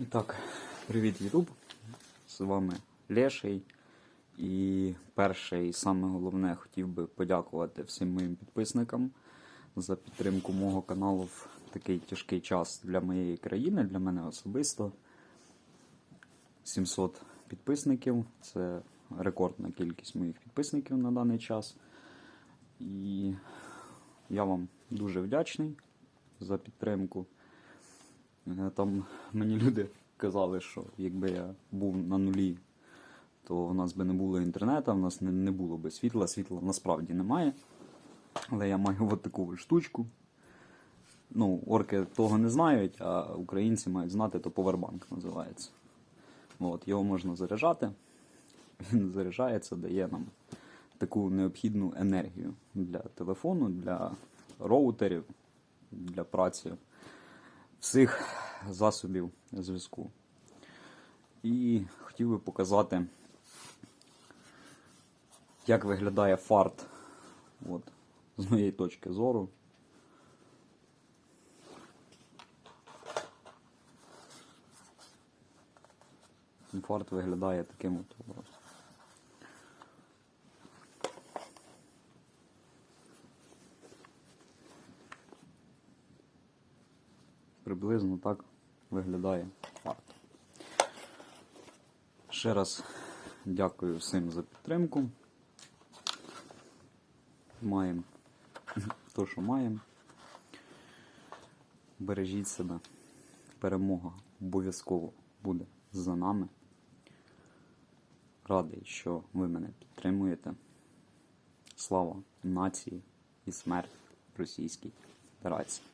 І так, привіт, Ютуб. З вами Леший. І перше, і саме головне, хотів би подякувати всім моїм підписникам за підтримку мого каналу в такий тяжкий час для моєї країни, для мене особисто. 700 підписників це рекордна кількість моїх підписників на даний час. І я вам дуже вдячний за підтримку. Е, Там мені люди казали, що якби я був на нулі, то в нас би не було інтернету, в нас не, не було би світла. Світла насправді немає. Але я маю от таку штучку. Ну, орки того не знають, а українці мають знати, то повербанк називається. От, його можна заряджати. Він заряджається, дає нам таку необхідну енергію для телефону, для роутерів, для праці всіх засобів зв'язку. І хотів би показати, як виглядає фарт от, з моєї точки зору. Фарт виглядає таким от образом. Приблизно так виглядає. Ще раз дякую всім за підтримку. Маємо то, що маємо. Бережіть себе. Перемога обов'язково буде за нами. Радий, що ви мене підтримуєте. Слава нації і смерть Російській Федерації.